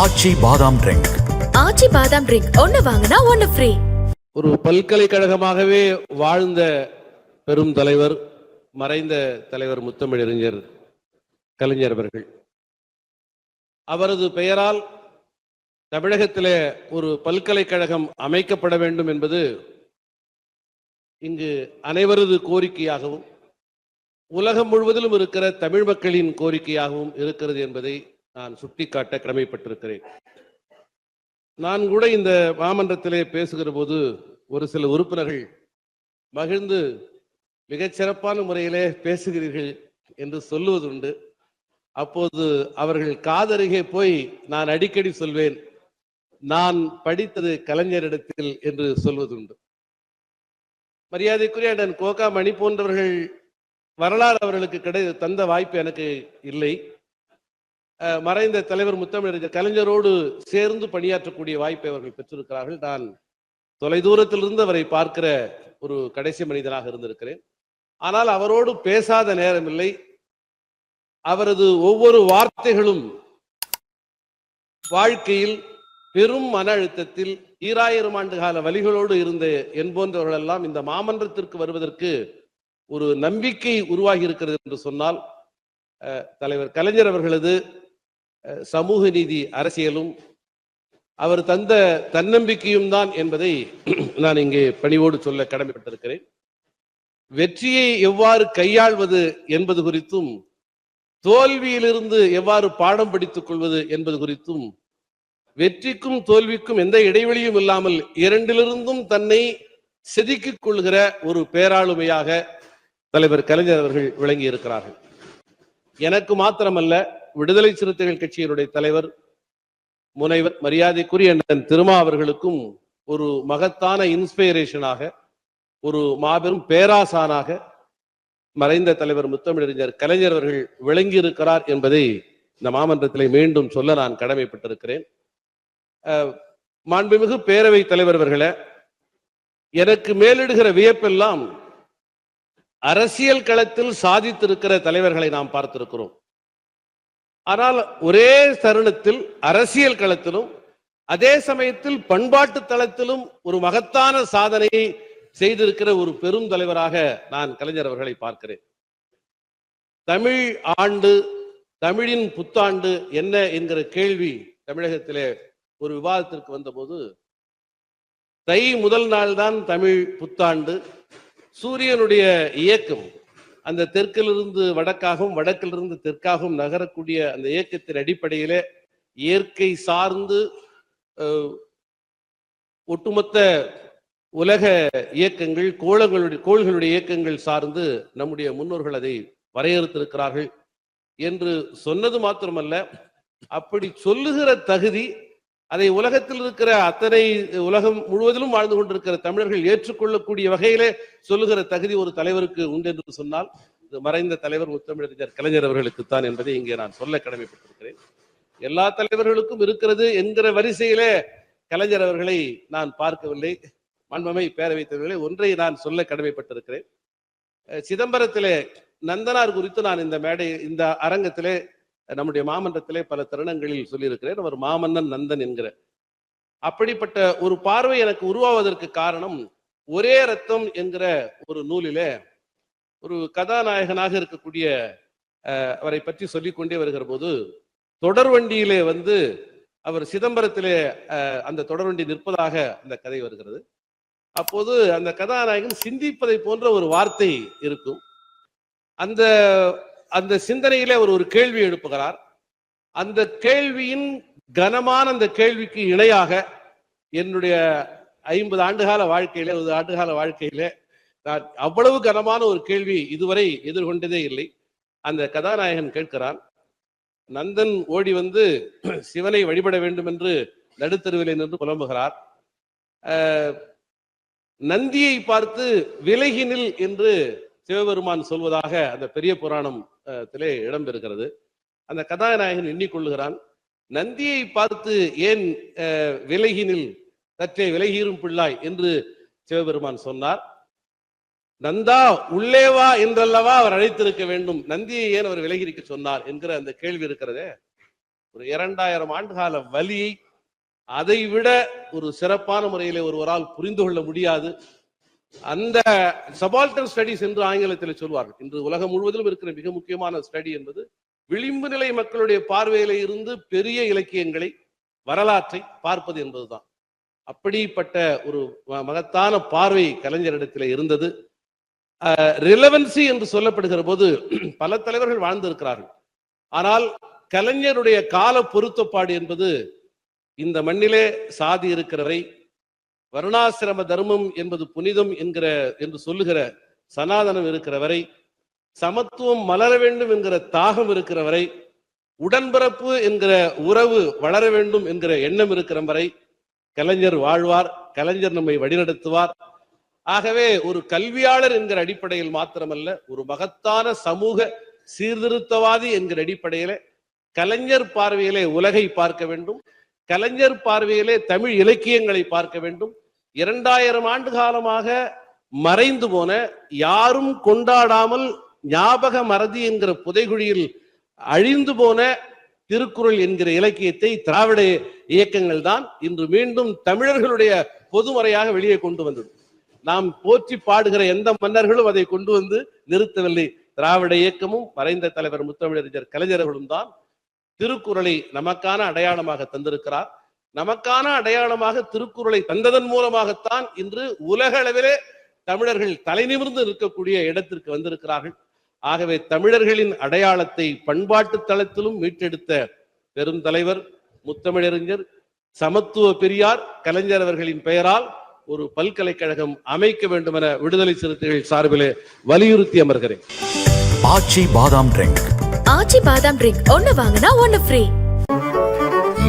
ஆச்சி பாதாம் ட்ரிங்க். ஆச்சி பாதாம் ட்ரிங்க். ஒன்னு வாங்கினா ஒன்னு ஃப்ரீ ஒரு பல்கலைக்கழகமாகவே வாழ்ந்த பெரும் தலைவர் மறைந்த தலைவர் முத்தமிழறிஞர் கலைஞர் அவர்கள். அவரது பெயரால் தமிழகத்திலே ஒரு பல்கலைக்கழகம் அமைக்கப்பட வேண்டும் என்பது இங்கு அனைவரது கோரிக்கையாகவும் உலகம் முழுவதிலும் இருக்கிற தமிழ் மக்களின் கோரிக்கையாகவும் இருக்கிறது என்பதை நான் சுட்டிக்காட்ட கடமைப்பட்டிருக்கிறேன். நான் கூட இந்த மாமன்றத்திலே பேசுகிற போது ஒரு சில உறுப்பினர்கள் மகிழ்ந்து மிகச்சிறப்பான முறையிலே பேசுகிறீர்கள் என்று சொல்லுவதுண்டு. அப்போது அவர்கள் காதருகே போய் நான் அடிக்கடி சொல்வேன் நான் படித்தது கலைஞரிடத்தில் என்று சொல்வதுண்டு. மரியாதைக்குரிய அண்ணன் கோகா மணி போன்றவர்கள் வரலாறு அவர்களுக்கு கிடை தந்த வாய்ப்பு எனக்கு இல்லை. மறைந்த தலைவர் முத்தமிழறிஞர் கலைஞரோடு சேர்ந்து பணியாற்றக்கூடிய வாய்ப்பை அவர்கள் பெற்றிருக்கிறார்கள். நான் தொலைதூரத்திலிருந்து அவரை பார்க்கிற ஒரு கடைசி மனிதனாக இருந்திருக்கிறேன். ஆனால் அவரோடு பேசாத நேரமில்லை அவரது ஒவ்வொரு வார்த்தைகளும் வாழ்க்கையில் பெரும் மன அழுத்தத்தில் ஈராயிரம் ஆண்டு கால வழிகளோடு இருந்த என் எல்லாம் இந்த மாமன்றத்திற்கு வருவதற்கு ஒரு நம்பிக்கை உருவாகி இருக்கிறது என்று சொன்னால் அஹ், தலைவர் கலைஞர் அவர்களது சமூக நீதி அரசியலும் அவர் தந்த தன்னம்பிக்கையும் தான் என்பதை நான் இங்கே பணிவோடு சொல்ல கடமைப்பட்டிருக்கிறேன். வெற்றியை எவ்வாறு கையாள்வது என்பது குறித்தும் தோல்வியிலிருந்து எவ்வாறு பாடம் படித்துக் கொள்வது என்பது குறித்தும் வெற்றிக்கும் தோல்விக்கும் எந்த இடைவெளியும் இல்லாமல் இரண்டிலிருந்தும் தன்னை செதுக்கிக் கொள்கிற ஒரு பேராளுமையாக தலைவர் கலைஞர் அவர்கள் விளங்கி இருக்கிறார்கள் எனக்கு மாத்திரமல்ல விடுதலை சிறுத்தைகள் கட்சியினுடைய தலைவர் முனைவர் மரியாதைக்குரிய அண்ணன் திருமா அவர்களுக்கும் ஒரு மகத்தான இன்ஸ்பிரேஷனாக ஒரு மாபெரும் பேராசானாக மறைந்த தலைவர் முத்தமிழறிஞர் கலைஞர் அவர்கள் விளங்கி இருக்கிறார் என்பதை இந்த மாமன்றத்திலே மீண்டும் சொல்ல நான் கடமைப்பட்டிருக்கிறேன். மாண்புமிகு பேரவை தலைவர் அவர்களே எனக்கு மேலிடுகிற வியப்பெல்லாம் அரசியல் களத்தில் சாதித்திருக்கிற தலைவர்களை நாம் பார்த்திருக்கிறோம். ஆனால் ஒரே தருணத்தில் அரசியல் களத்திலும் அதே சமயத்தில் பண்பாட்டு தளத்திலும் ஒரு மகத்தான சாதனையை செய்திருக்கிற ஒரு பெரும் தலைவராக நான் கலைஞர் அவர்களை பார்க்கிறேன். தமிழ் ஆண்டு தமிழின் புத்தாண்டு என்ன என்கிற கேள்வி தமிழகத்திலே ஒரு விவாதத்திற்கு வந்தபோது தை முதல் நாள் தான் தமிழ் புத்தாண்டு சூரியனுடைய இயக்கம். அந்த தெற்கிலிருந்து வடக்காகவும் வடக்கிலிருந்து தெற்காகவும் நகரக்கூடிய அந்த இயக்கத்தின் அடிப்படையிலே இயற்கை சார்ந்து ஒட்டுமொத்த உலக இயக்கங்கள் கோளங்களுடைய கோள்களுடைய இயக்கங்கள் சார்ந்து நம்முடைய முன்னோர்கள் அதை வரையறுத்திருக்கிறார்கள் என்று சொன்னது மாத்திரமல்ல அப்படி சொல்லுகிற தகுதி அதை உலகத்தில் இருக்கிற அத்தனை உலகம் முழுவதிலும் வாழ்ந்து கொண்டிருக்கிற தமிழர்கள் ஏற்றுக்கொள்ளக்கூடிய வகையிலே சொல்லுகிற தகுதி ஒரு தலைவருக்கு உண்டு என்று சொன்னால் இது மறைந்த தலைவர் முத்தமிழறிஞர் கலைஞர் அவர்களுக்குத்தான் என்பதை இங்கே நான் சொல்ல கடமைப்பட்டிருக்கிறேன். எல்லா தலைவர்களுக்கும் இருக்கிறது என்கிற வரிசையிலே கலைஞர் அவர்களை நான் பார்க்கவில்லை. மண்மமை பேரவைத் தலைவர்களை ஒன்றை நான் சொல்ல கடமைப்பட்டிருக்கிறேன். சிதம்பரத்திலே நந்தனார் குறித்து நான் இந்த மேடை இந்த அரங்கத்திலே நம்முடைய மாமன்றத்திலே பல தருணங்களில் சொல்லியிருக்கிறேன். அவர் மாமன்னன் நந்தன் என்கிற. அப்படிப்பட்ட ஒரு பார்வை எனக்கு உருவாவதற்கு காரணம் ஒரே ரத்தம் என்கிற ஒரு நூலிலே ஒரு கதாநாயகனாக இருக்கக்கூடிய அஹ், அவரை பற்றி சொல்லிக்கொண்டே வருகிற போது தொடர்வண்டியிலே வந்து அவர் சிதம்பரத்திலே அஹ், அந்த தொடர்வண்டி நிற்பதாக அந்த கதை வருகிறது. அப்போது அந்த கதாநாயகன் சிந்திப்பதை போன்ற ஒரு வார்த்தை இருக்கும். அந்த அந்த சிந்தனையிலே அவர் ஒரு கேள்வி எழுப்புகிறார். அந்த கேள்வியின் கனமான அந்த கேள்விக்கு இணையாக என்னுடைய ஐம்பது ஆண்டுகால வாழ்க்கையில ஒரு ஆண்டுகால வாழ்க்கையில நான் அவ்வளவு கனமான ஒரு கேள்வி இதுவரை எதிர்கொண்டதே இல்லை. அந்த கதாநாயகன் கேட்கிறான் நந்தன் ஓடி வந்து சிவனை வழிபட வேண்டும் என்று நடுத்தருவிலே நின்று புலம்புகிறார். நந்தியை பார்த்து விலகினில் என்று சிவபெருமான் சொல்வதாக அந்த பெரிய புராணம் திலே இடம்பெறுகிறது. அந்த கதாநாயகன் எண்ணிக்கொள்ளுகிறான் நந்தியை பார்த்து ஏன் அஹ், விலகினில் சற்றே விலகீரும் பிள்ளாய்? என்று சிவபெருமான் சொன்னார். நந்தா உள்ளே வா என்றல்லவா அவர் அழைத்திருக்க வேண்டும்? நந்தியை ஏன் அவர் விலகிருக்க சொன்னார்? என்கிற அந்த கேள்வி இருக்கிறதே. ஒரு இரண்டாயிரம் ஆண்டுகால வலியை அதை விட ஒரு சிறப்பான முறையிலே ஒருவரால் புரிந்து கொள்ள முடியாது. அந்த சபால்டன் ஸ்டடிஸ் என்று ஆங்கிலத்தில் சொல்வார்கள். இன்று உலகம் முழுவதிலும் இருக்கிற மிக முக்கியமான ஸ்டடி என்பது விளிம்பு நிலை மக்களுடைய பார்வையில இருந்து பெரிய இலக்கியங்களை வரலாற்றை பார்ப்பது என்பதுதான். அப்படிப்பட்ட ஒரு மகத்தான பார்வை கலைஞரிடத்தில் இருந்தது. ரிலவன்சி என்று சொல்லப்படுகிற போது பல தலைவர்கள் வாழ்ந்திருக்கிறார்கள். ஆனால் கலைஞருடைய கால பொருத்தப்பாடு என்பது இந்த மண்ணிலே சாதி இருக்கிறவரை வருணாசிரம தர்மம் என்பது புனிதம் என்கிற என்று சொல்லுகிற சனாதனம் இருக்கிற வரை சமத்துவம் மலர வேண்டும் என்கிற தாகம் இருக்கிற வரை உடன்பிறப்பு என்கிற உறவு வளர வேண்டும் என்கிற எண்ணம் இருக்கிற வரை கலைஞர் வாழ்வார் கலைஞர் நம்மை வழிநடத்துவார். ஆகவே ஒரு கல்வியாளர் என்கிற அடிப்படையில் மாத்திரமல்ல ஒரு மகத்தான சமூக சீர்திருத்தவாதி என்கிற அடிப்படையில கலைஞர் பார்வையிலே உலகை பார்க்க வேண்டும் கலைஞர் பார்வையிலே தமிழ் இலக்கியங்களை பார்க்க வேண்டும் இரண்டாயிரம் ஆண்டு காலமாக மறைந்து போன யாரும் கொண்டாடாமல் ஞாபக மறதி என்கிற புதைகுழியில் அழிந்து போன திருக்குறள் என்கிற இலக்கியத்தை திராவிட இயக்கங்கள் தான் இன்று மீண்டும் தமிழர்களுடைய பொதுமறையாக வெளியே கொண்டு வந்தது. நாம் போற்றி பாடுகிற எந்த மன்னர்களும் அதை கொண்டு வந்து நிறுத்தவில்லை. திராவிட இயக்கமும் மறைந்த தலைவர் முத்தமிழறிஞர் கலைஞர்களும் தான் திருக்குறளை நமக்கான அடையாளமாக தந்திருக்கிறார். நமக்கான அடையாளமாக திருக்குறளை தந்ததன் மூலமாகத்தான் இன்று உலக அளவிலே தமிழர்கள் தலைநிமிர்ந்து இருக்கக்கூடிய இடத்திற்கு வந்திருக்கிறார்கள். ஆகவே தமிழர்களின் அடையாளத்தை பண்பாட்டு தளத்திலும் மீட்டெடுத்த பெரும் தலைவர் முத்தமிழறிஞர் சமத்துவ பெரியார் கலைஞர் அவர்களின் பெயரால் ஒரு பல்கலைக்கழகம் அமைக்க வேண்டும் என விடுதலை சிறுத்தைகள் சார்பிலே வலியுறுத்தி அமர்கிறேன். ஆச்சி பாதாம் ட்ரிங்க். ஆச்சி பாதாம் ட்ரிங்க் ஒன்னு வாங்கினா ஒன்னு ஃப்ரீ.